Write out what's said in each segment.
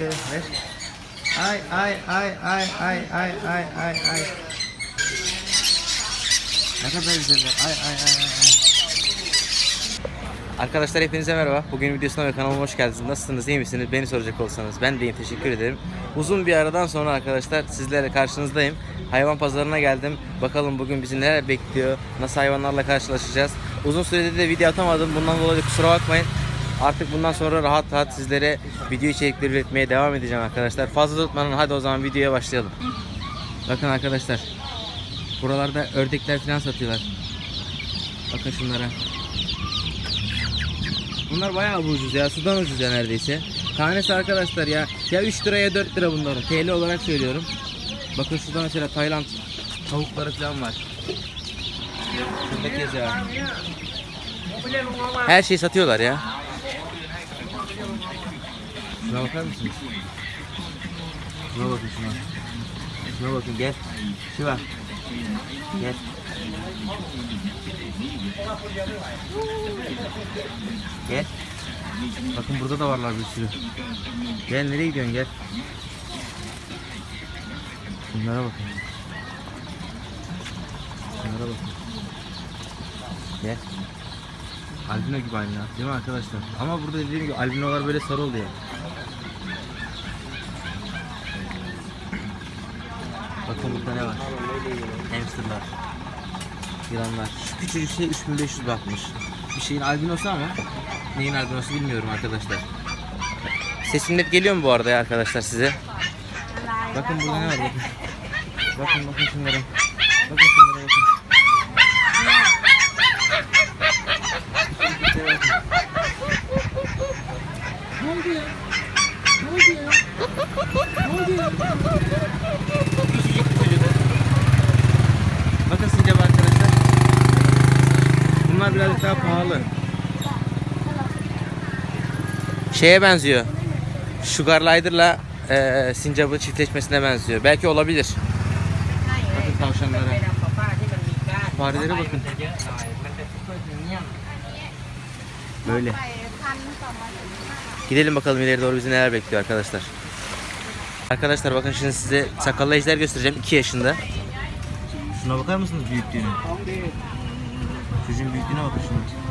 ver. Ay ay ay ay ay ay ay ay ay. Ne kadar güzeller. Ay ay ay. ay. Arkadaşlar hepinize merhaba. Bugün videosuna ve kanalıma hoş geldiniz. Nasılsınız, iyi misiniz? Beni soracak olsanız ben deyim. Teşekkür ederim. Uzun bir aradan sonra arkadaşlar sizlerle karşınızdayım. Hayvan pazarına geldim. Bakalım bugün bizi neler bekliyor? Nasıl hayvanlarla karşılaşacağız? Uzun süredir de video atamadım. Bundan dolayı kusura bakmayın. Artık bundan sonra rahat rahat sizlere video içerikleri üretmeye devam edeceğim arkadaşlar. Fazla tutmanın hadi o zaman videoya başlayalım. Bakın arkadaşlar. Buralarda ördekler falan satıyorlar. Bakın şunlara. Bunlar bayağı ucuz ya. Sudan ucuz ya neredeyse. Tanesi arkadaşlar ya. Ya 3 liraya 4 lira bunların. TL olarak söylüyorum. Bakın şurada mesela Tayland tavukları falan var. Şurada keza. Her şeyi satıyorlar ya. Şuna bakar mısınız? Şuna bakın şuna. Şuna bakın gel. Şuna. Gel. Gel. Bakın burada da varlar bir sürü. Gel nereye gidiyorsun gel. Şunlara bakın. Şunlara bakın. Gel. Albino gibi aynı değil mi arkadaşlar? Ama burada dediğim gibi albinolar böyle sarı oluyor. Bakın burada ne var? Hamsterlar. Yılanlar. Şu küçücük şey 3500 bakmış. Bir şeyin albinosu ama neyin albinosu bilmiyorum arkadaşlar. Sesim net geliyor mu bu arada ya arkadaşlar size? Bakın burada ne var bakın. Bakın bakın şunlara. Bakın şunlara bakın. Şuraya bakın. Ne oldu ya? Ne oldu ya? Ne oldu ya? Küçücük bir çocuk. Bakın sincap arkadaşlar. Bunlar birazcık daha pahalı. Şeye benziyor. Sugar Glider'la eee sincapı çiftleşmesine benziyor. Belki olabilir. Bakın tavşanlara. Farelere bakın. Böyle. Gidelim bakalım ileri doğru bizi neler bekliyor arkadaşlar. Arkadaşlar bakın şimdi size sakallı ejder göstereceğim 2 yaşında. Şuna bakar mısınız büyüklüğüne? Çocuğun büyüklüğüne bakın şuna.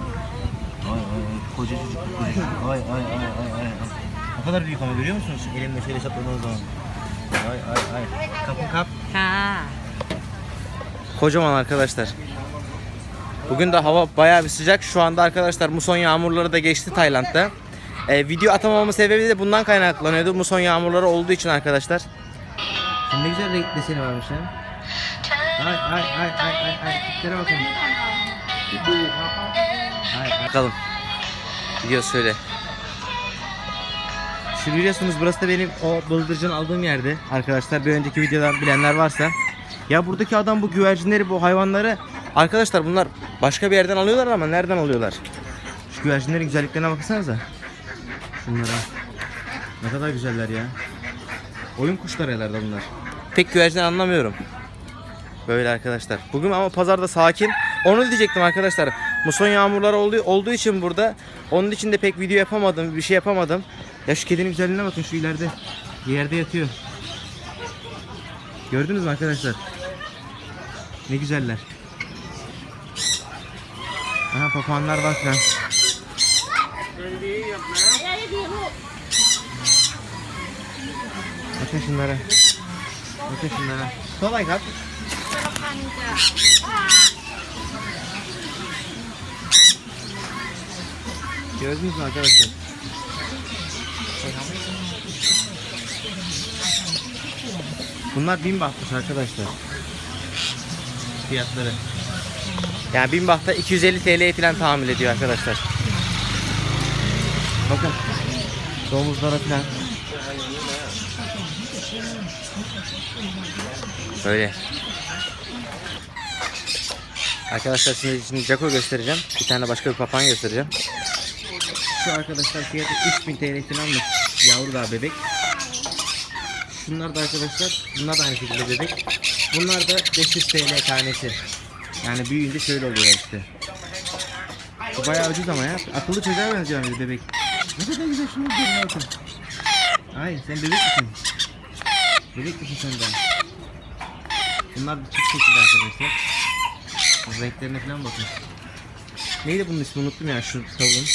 Ay ay ay koca çocuk bu koca çocuk. Ay ay ay ay ay. Ne kadar büyük ama görüyor musunuz? Elimle şöyle sapladığınız zaman. Ay ay ay. Kapın kap. ค่ะ Kocaman arkadaşlar. Bugün de hava bayağı bir sıcak. Şu anda arkadaşlar muson yağmurları da geçti Tayland'da. Ee, video atamamamın sebebi de bundan kaynaklanıyordu. Muson yağmurları olduğu için arkadaşlar. Şimdi ne güzel renk deseni varmış ya. Ay ay ay ay ay ay. Tiplere bakın. Bakalım. Gidiyoruz şöyle. Şu biliyorsunuz burası da benim o bıldırcın aldığım yerde. Arkadaşlar bir önceki videodan bilenler varsa. Ya buradaki adam bu güvercinleri, bu hayvanları arkadaşlar bunlar başka bir yerden alıyorlar ama nereden alıyorlar? Şu güvercinlerin güzelliklerine baksanıza. Şunlara. Ne kadar güzeller ya. Oyun kuşları herhalde bunlar. Pek güvercin anlamıyorum. Böyle arkadaşlar. Bugün ama pazarda sakin. Onu diyecektim arkadaşlar. Muson yağmurları olduğu, olduğu için burada. Onun için de pek video yapamadım. Bir şey yapamadım. Ya şu kedinin güzelliğine bakın şu ileride. Yerde yatıyor. Gördünüz mü arkadaşlar? Ne güzeller. Aha papağanlar var falan. Bakın şunlara. Bakın şunlara. Kolay kap. Gördünüz mü arkadaşlar? Bunlar bin bahtmış arkadaşlar. Fiyatları. Yani bin bahta 250 TL'ye falan tahammül ediyor arkadaşlar. Bakın. Domuzlara falan. Böyle. Arkadaşlar şimdi, şimdi Jaco göstereceğim. Bir tane başka bir papağan göstereceğim. Şu arkadaşlar fiyatı 3000 TL falanmış. Yavru daha bebek. Şunlar da arkadaşlar, bunlar da aynı şekilde bebek. Bunlar da 500 TL tanesi. Yani büyüyünce şöyle oluyor işte. Bu bayağı ucuz ama ya. Akıllı çocuğa benziyor bir bebek. Ne kadar güzel şunu bakın. Ay sen bebek misin? Bebek misin sen de? Bunlar bir çift şekilde arkadaşlar. Renklerine falan bakın. Neydi bunun ismi unuttum ya şu tavuğun.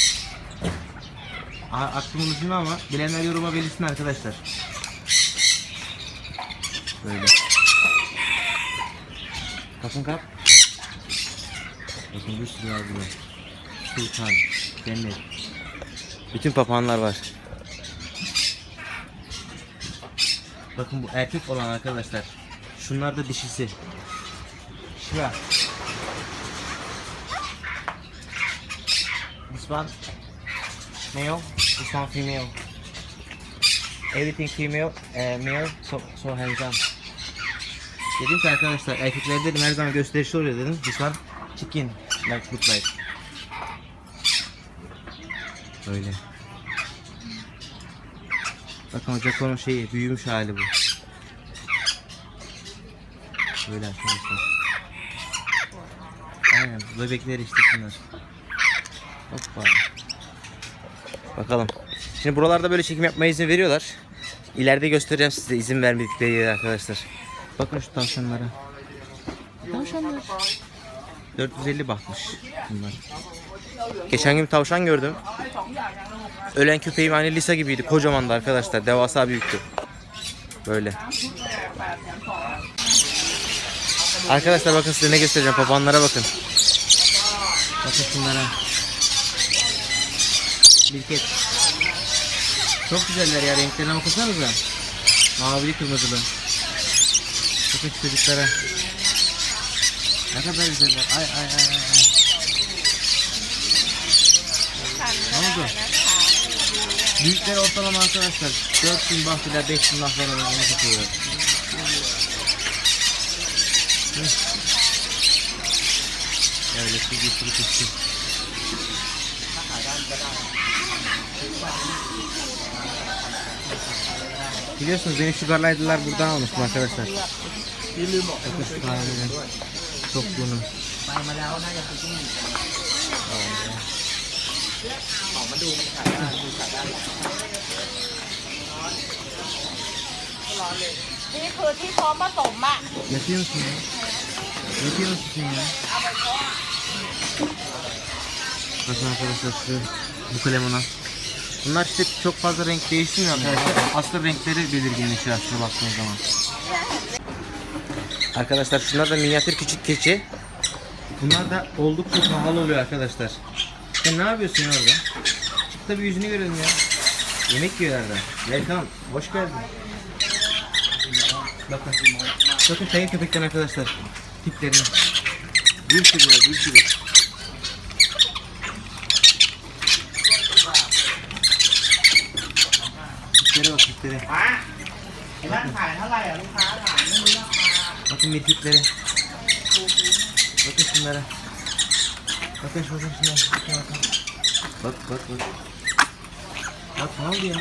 A- ucunda ama bilenler yoruma belirsin arkadaşlar. Böyle. Kapın kap. Bakın bir sürü burada. Sultan, Cennet. Bütün papağanlar var. Bakın bu erkek olan arkadaşlar. Şunlar da dişisi. Şura. This male, this one female. Everything female, uh, male, so, so handsome. Dedim ki arkadaşlar erkekler dedim her zaman gösterişli oluyor dedim. This one chicken, like look like. Öyle. Bakın o Jaco'nun şeyi büyümüş hali bu. Böyle arkadaşlar. Aynen bebekler işte şunlar. Hoppa. Bakalım. Şimdi buralarda böyle çekim yapmaya izin veriyorlar. İleride göstereceğim size izin vermedikleri yeri arkadaşlar. Bakın şu tavşanlara. Tavşanlar. 450 bakmış bunlar. Geçen gün tavşan gördüm. Ölen köpeğim aynı Lisa gibiydi. Kocamandı arkadaşlar. Devasa büyüktü. Böyle. Arkadaşlar bakın size ne göstereceğim. Papağanlara bakın. Bakın şunlara. Bilket. Çok güzeller ya. Renklerine bakırsanıza. Mavili kırmızılı. Bakın şu çocuklara. Ne kadar güzeller. Ay ay ay ay. Ne oldu? Büyükler ortalama arkadaşlar 4000 bahtiler 5000 bahtiler onu satıyorlar. Öyle bir sürü kuşu. Biliyorsunuz beni sugarlaydılar buradan almıştım arkadaşlar. Bakın şu kahvenin çokluğunu.นี่คือที่พร้อมผสมอ่ะ Yapıyor musun ya? Yapıyor musun sen ya? Bakın arkadaşlar şu bu kalemona. Bunlar işte çok fazla renk değiştirmiyor arkadaşlar. Aslı renkleri belirginleşiyor aslında baktığınız zaman. Arkadaşlar şunlar da minyatür küçük keçi. Bunlar da oldukça pahalı oluyor arkadaşlar. Sen ne yapıyorsun orada? Çık da bir yüzünü görelim ya. Yemek yiyorlar da. Welcome. Hoş geldin. Bakın. Bakın kayın köpekten arkadaşlar. Tiplerine. Bir sürü var, bir sürü. เลยเลยมาไอ้บ้านขายเท่าไหร่อะลูกค้าถามไม่รู้ราคารถมีทิปเลยเลยรถขึ้นมาเลยรถขึ้นรถขึ้นรถขึ้นรถรถรถรถน้องเดียว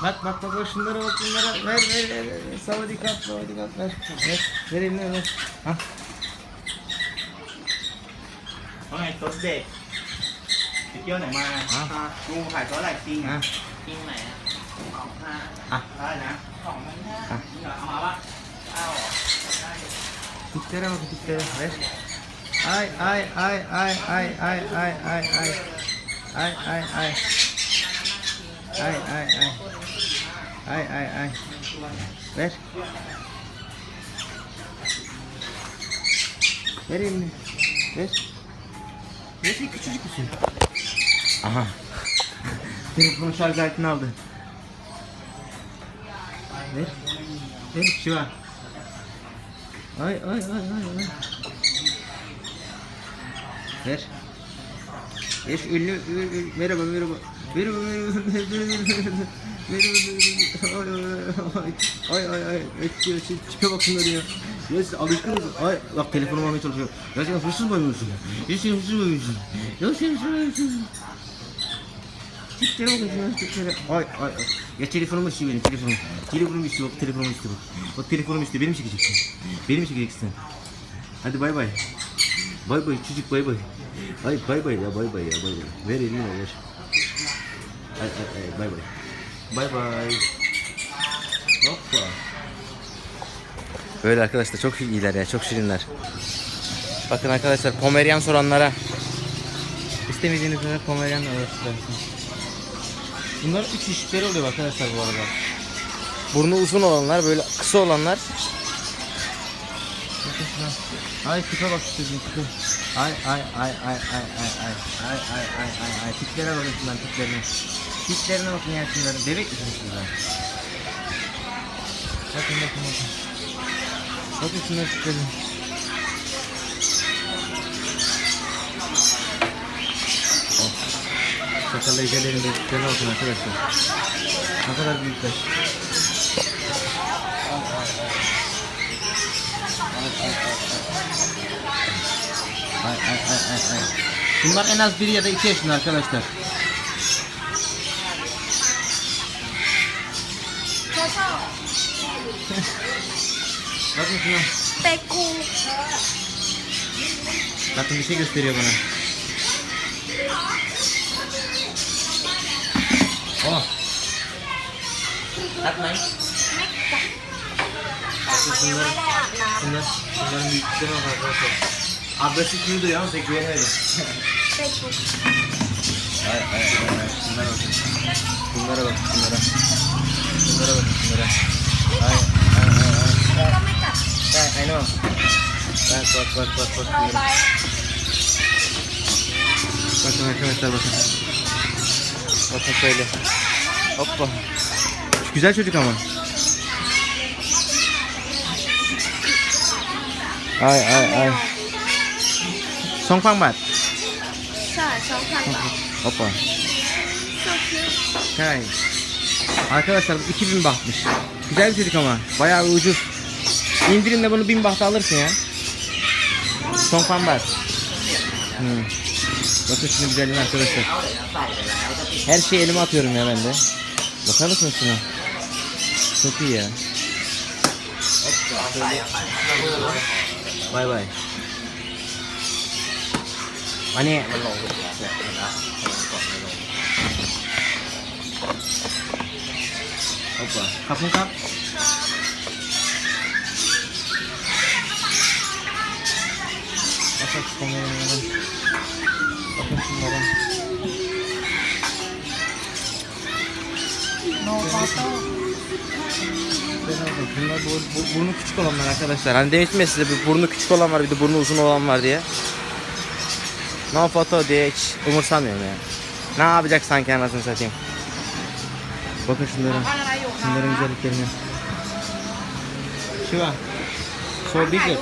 Bak bak bak bak şunlara bak bunlara ver ver ver ver savadi kap savadi kap ver ver ver eline ver ha. Hôm tốt đẹp. Đi chơi này mà. À. Ngu phải có lại kinh. À. Kinh này. ไหนอ่ะสองห้า อ่ะ เท่าไหร่นะสองพันห้า อ่ะ นี่เหรอเอามาปะเอาเหรอ Tiplere bakın tiplere. Ver. Ay ay ay ay ay ay ay ay ay. Ay ay ay. Ay ay ay. Ay ay ay. Ver. Ver elini. Ver. Ver sen küçücük müsün? Aha. Telefonun şarj aletini aldı. Ver. Ver şu an. Ay ay ay ay ay. Ver. Ver şu ünlü, ünlü. merhaba merhaba. Merhaba merhaba merhaba merhaba. Ay ay ay. Ötüyor şu tipe bak şunları ya. Ya siz alışkınız. Ay bak telefonumu almaya çalışıyor. Ya sen hırsız mı oynuyorsun? Ya sen hırsız mı oynuyorsun? Ya sen hırsız mı oynuyorsun? Şuna tiplere. Ay ay ay. Ya telefonumu istiyor benim telefonum. Telefonumu istiyor bak telefonumu istiyor bak. Telefonumu istiyor benim çekeceksin. Benim çekeceksin. Hadi bay bay. Bay bay çocuk bay bay. Ay bay bay ya bay bay ya bay bay. Ver elini ver. Ay ay ay bay bay. Bay bay. Hoppa. Böyle arkadaşlar çok iyiler ya çok şirinler. Bakın arkadaşlar Pomeryan soranlara istemediğiniz kadar Pomeryan alırsınız. Bunlar üç çeşitleri oluyor arkadaşlar bu arada. Burnu uzun olanlar böyle kısa olanlar. Ay tipe bak çocuğun tipe. Ay ay ay ay ay ay ay ay ay ay ay ay tiplere bakın şundan tiplerine. Tiplerine bakın ya şunların. Bebek misiniz şunlar? Bakın bakın bakın. Bakın şunların tiplerine. Sakallı eşyalarını dediklerine bakın arkadaşlar. Ne kadar büyükler. Ay, ay, ay, ay, ay. Bunlar en az 1 ya da 2 yaşında arkadaşlar. Bakın şuna. Bakın bir şey gösteriyor bana. อ๋อรักไหมไม่จับแต่มันยังไม่ได้อาบน้ Şunlar, şunların büyüklüklerine bak arkadaşlar. Ablası kimdi ya? Pek beğenmedi. ำเป็นทุก Hayır, hayır, hayır, hayır. Şunlara bakın. Bunlara bakın, şunlara. Bunlara bakın, şunlara. Hayır, hayır, hayır, hayır. ก็ไม่จับ Hayır, hayır, hayır. Bak, bak, bak, bak, bak. เรา Bunlara. ไป Bakın arkadaşlar bakın. Bakın şöyle. Hoppa. Güzel çocuk ama. Ay ay ay. Son kwan bat. ใช่สองพันบาท Hoppa. สุดที่ Hay. Arkadaşlar bu 2000 bahtmış. Güzel bir çocuk ama. Bayağı bir ucuz. İndirimle bunu 1000 bahta alırsın ya. Son kwan bat. Hmm. Bakın şunun güzelliğine arkadaşlar. Her şeyi elime atıyorum ya ben de. Bakar mısınız şuna? Çok iyi ya. Bay bay. Hani Hoppa. Kapın kap. Bakın şu kameralara bakayım şunlara. Bunlar bu, bu, burnu küçük olanlar arkadaşlar. Hani demiştim ya size bir burnu küçük olan var bir de burnu uzun olan var diye. Ne foto diye hiç umursamıyorum yani. Ne yapacak sanki anasını satayım. Bakın şunlara. Şunların güzelliklerine. Şiva. So bigger.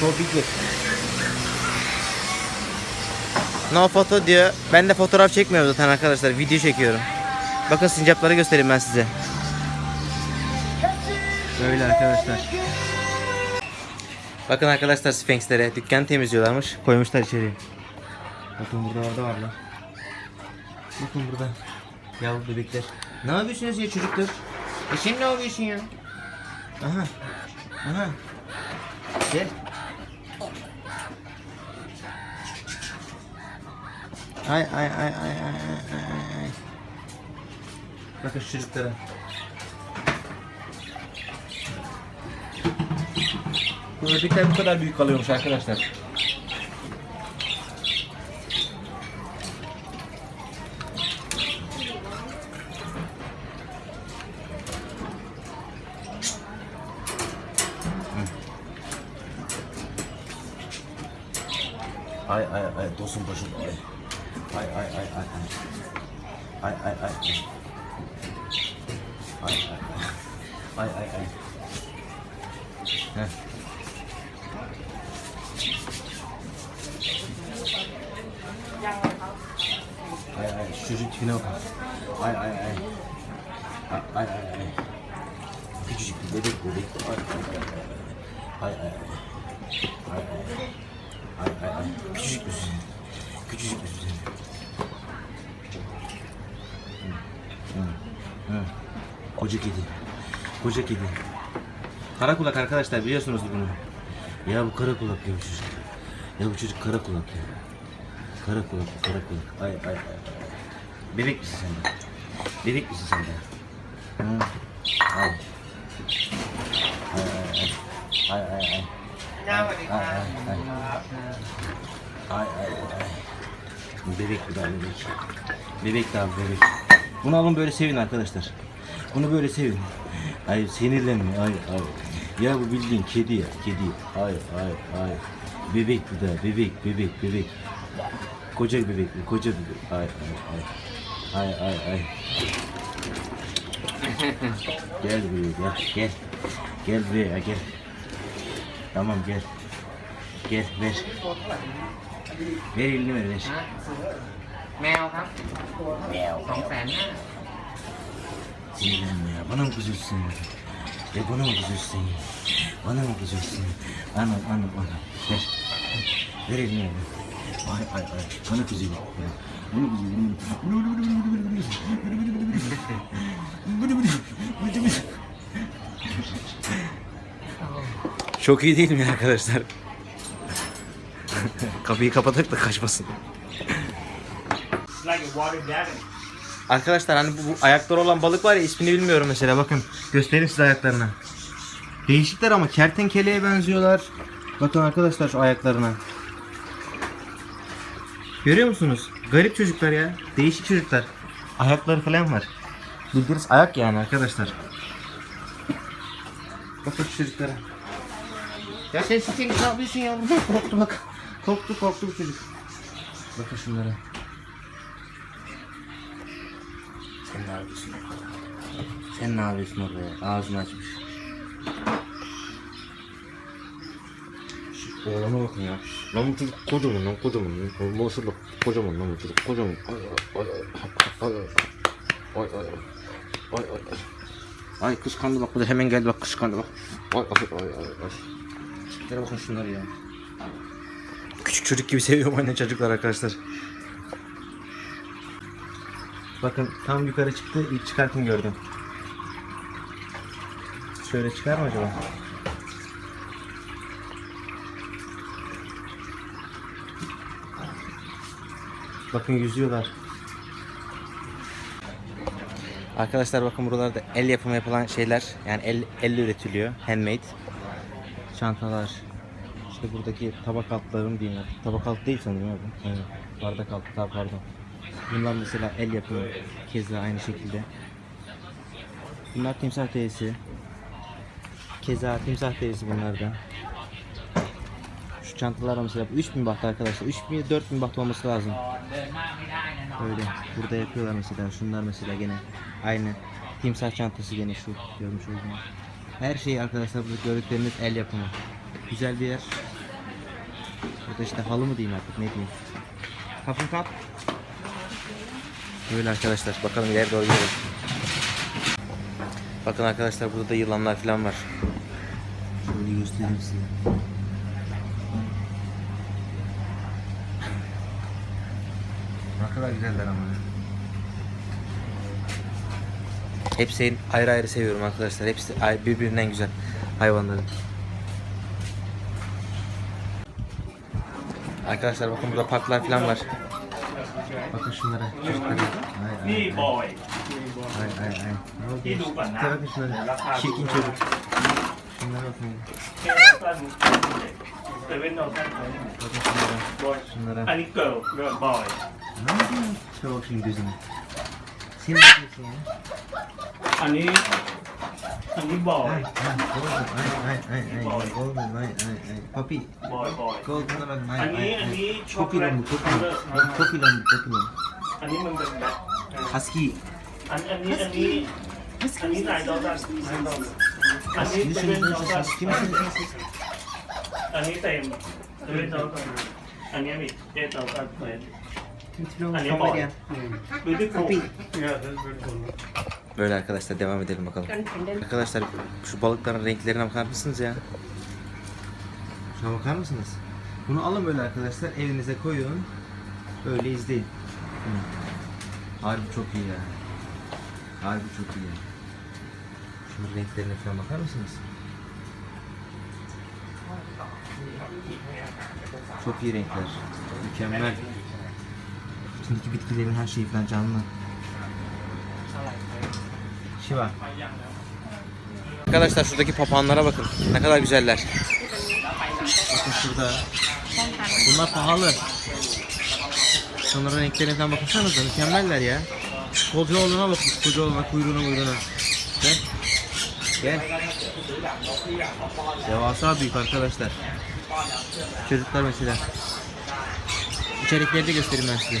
So bigger. No foto diyor. Ben de fotoğraf çekmiyorum zaten arkadaşlar. Video çekiyorum. Bakın sincapları göstereyim ben size. Böyle arkadaşlar. Bakın arkadaşlar Sphinx'lere dükkan temizliyorlarmış. Koymuşlar içeri. Bakın burada orada var lan. Bakın burada. Yavru bebekler. Ne yapıyorsunuz ya çocuklar? E sen ne yapıyorsun ya? Aha. Aha. Gel. Ay ay ay ay ay ay ay. Bakın şu çocuklara. Bu ördekler bu kadar büyük kalıyormuş arkadaşlar. Şu çocuk tipine bak. Ay ay ay. Ay ay ay. Küçücük bir bebek bebek. Ay ay ay. Ay ay ay. Ay. Küçücük bir. Küçücük bir kedi. Koca kedi. Kara kulak arkadaşlar biliyorsunuz bunu. Ya bu kara kulak ya bu çocuk. Ya bu çocuk kara kulak ya. Kara kulak, kara kulak. Ay ay ay. ay. Bebek misin sen de? Bebek misin sen de? Ha. Al. Ay ay ay. Ay ay ay. Ay ay ay. Ay. Bebek bu da bebek. Bebek de bebek. Bunu alın böyle sevin arkadaşlar. Bunu böyle sevin. Ay sinirlenme ay ay. Ya bu bildiğin kedi ya kedi. Ay ay ay. Bebek bu da bebek bebek bebek. Koca bebek bu koca bebek. Ay ay ay. Ay ay ay. gel buraya gel gel. Gel buraya gel. Tamam gel. Gel ver. Ver elini ver ver. แมวครับ Meow สองแสนห้า Sinirlenme ya. Bana mı kızıyorsun? Ya bana mı kızıyorsun? Bana mı kızıyorsun? Ana ana ana. Ver. Ver elini ver. Ay ay ay. Kızıyor. Bana kızıyor. Çok iyi değil mi arkadaşlar? Kapıyı kapatıp da kaçmasın. Arkadaşlar hani bu, bu ayakları olan balık var ya ismini bilmiyorum mesela bakın. Göstereyim size ayaklarını. Değişikler ama kertenkeleye benziyorlar. Bakın arkadaşlar şu ayaklarına. Görüyor musunuz? Garip çocuklar ya. Değişik çocuklar. Ayakları falan var. Bildiğiniz ayak yani arkadaşlar. Bakın şu çocuklara. Ya sen sikin ne yapıyorsun yavrum? Korktu bak. Korktu korktu bu çocuk. Bakın şunlara. Sen ne yapıyorsun? Sen ne yapıyorsun orada ya? Ağzını açmış. Şu oğlana bakın ya. Lan bu çocuk kocaman lan kocaman. lan. Maşallah kocaman lan bu çocuk kocaman. Ay ay ay ay ay ay ay ay ay ay ay Ay kıskandı bak bu da hemen geldi bak kıskandı bak. Ay ay ay ay ay. Gel bakın şunları ya. Küçük çocuk gibi seviyorum anne çocuklar arkadaşlar. Bakın tam yukarı çıktı. İlk çıkarken gördüm. Şöyle çıkar mı acaba? Bakın yüzüyorlar. Arkadaşlar bakın buralarda el yapımı yapılan şeyler yani el elle üretiliyor. Handmade. Çantalar. İşte buradaki tabak altları mı diyeyim artık. Tabak altı değil sanırım abi. Aynen. Bardak altı tabii pardon. Bunlar mesela el yapımı. Keza aynı şekilde. Bunlar timsah terisi. Keza timsah terisi bunlar da. Çantalar da mesela 3000 baht arkadaşlar. 3000 4000 baht olması lazım. Öyle. Burada yapıyorlar mesela. Şunlar mesela gene aynı. Timsah çantası gene şu görmüş olduğunuz. Her şey arkadaşlar bu gördükleriniz el yapımı. Güzel bir yer. Burada işte halı mı diyeyim artık ne diyeyim. Kapın kap. Böyle arkadaşlar. Bakalım ileri doğru gidelim. Bakın arkadaşlar burada da yılanlar falan var. Şöyle göstereyim size. kadar güzeller ama. Hepsini ayrı ayrı seviyorum arkadaşlar. Hepsi birbirinden güzel hayvanların. Arkadaşlar bakın burada parklar falan var. Bakın şunlara, çocuklara. Ay ay ay. Ay ay ay. Ne oldu? Şunlara. Çirkin çocuk. Şunlara bakın. Bakın şunlara. Şunlara. โชว์ชิง저렇게 되잖 아. 생각해주สิ.อันนี้ อันนี้บอย 아 이, 아 이, 아 이, 아 이, 아 이, 아 이, 아 이, 골 든, 아 이, 아 이, 아 이. 커 피, บอยบอย 골 든, อัน 아 이, นี้ 아, อัน 아 이. นี้ช็อกโกแลต 커피랑 뭐, คัล 커피 랑, เลอร์ 어, นะ 커피랑 뭐, 커ล 랑. อันนี้มันเป็นแบบ 하스 키. อันอันนี้อันนี้อันนี้นายดอลลาร์นายดอลลาร์อันนี้ 스키 스, เป็นดอลลาร์ 스키 스, อันนี้เต็มเป็นดอลลาร์อันนี้มีเจ็ดดอลลาร์เต็ม Böyle arkadaşlar devam edelim bakalım. Arkadaşlar şu balıkların renklerine bakar mısınız ya? Şuna bakar mısınız? Bunu alın böyle arkadaşlar evinize koyun. Böyle izleyin. Harbi çok iyi ya. Harbi çok iyi. Şunun renklerine falan bakar mısınız? Çok iyi renkler. Mükemmel. İçindeki bitkilerin her şeyi falan canlı. Shiba. Arkadaşlar şuradaki papağanlara bakın. Ne kadar güzeller. Bakın şurada. Bunlar pahalı. Şunların renklerinden bakırsanıza mükemmeller ya. Koca oğluna bakın. Koca oğluna kuyruğuna kuyruğuna. Gel. Gel. Devasa büyük arkadaşlar. Çocuklar mesela. İçerikleri de göstereyim ben size.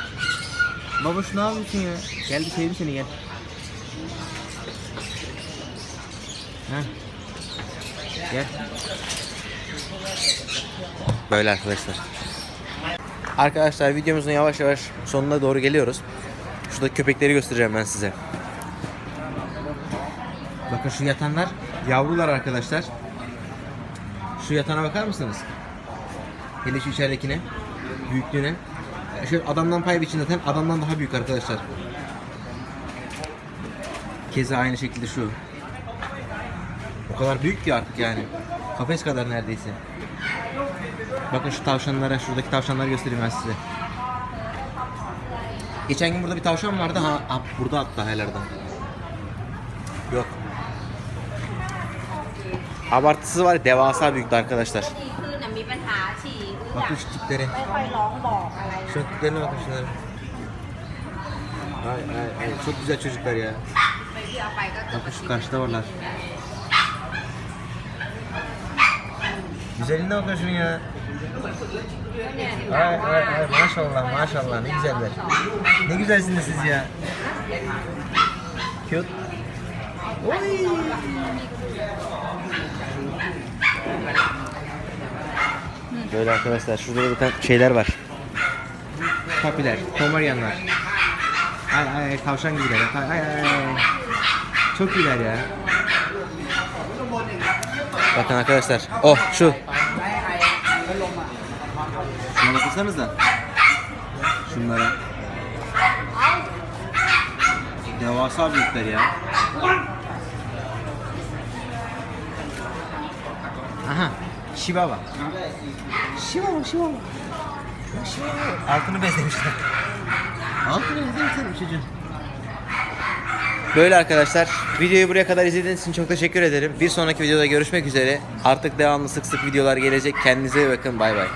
Babaş ne yapıyorsun ya? Gel bir seveyim seni gel. Heh. Gel. Böyle arkadaşlar. Arkadaşlar videomuzun yavaş yavaş sonuna doğru geliyoruz. Şurada köpekleri göstereceğim ben size. Bakın şu yatanlar yavrular arkadaşlar. Şu yatana bakar mısınız? Hele şu içeridekine. Büyüklüğüne. Şöyle adamdan pay biçin zaten adamdan daha büyük arkadaşlar. Keza aynı şekilde şu. O kadar büyük ki artık yani. Kafes kadar neredeyse. Bakın şu tavşanlara, şuradaki tavşanları göstereyim ben size. Geçen gün burada bir tavşan vardı. Ha, ha burada hatta helerde. Yok. Abartısı var devasa büyüktü arkadaşlar. ฉี่อืด Bakın อะ şu tiplere. ไม่ค่อยร้องบอกอะไร Şu tiplerine bakın şunlara. Ay ay ay çok güzel çocuklar ya. ไปที่เอาไปก็เกิด Bakın şu karşıda varlar. Güzelliğine bakın şunun ya. เนี่ยถึง Ay ay ay maşallah maşallah ne güzeller. Ne güzelsiniz siz ya. Cute. Oy. Böyle arkadaşlar şurada da bir tane şeyler var. Papiler, pomeryanlar. Ay ay ay tavşan gibiler. Ay ay ay. ay. Çok iyiler ya. Bakın arkadaşlar. Oh şu. Şuna bakırsanız da. Şunlara. Devasa büyükler ya. Aha. Shiba bak. Shiba bak. Altını bezlemişler. Altını bezlemişler bu çocuğun. Böyle arkadaşlar. Videoyu buraya kadar izlediğiniz için çok teşekkür ederim. Bir sonraki videoda görüşmek üzere. Artık devamlı sık sık videolar gelecek. Kendinize iyi bakın. Bay bay.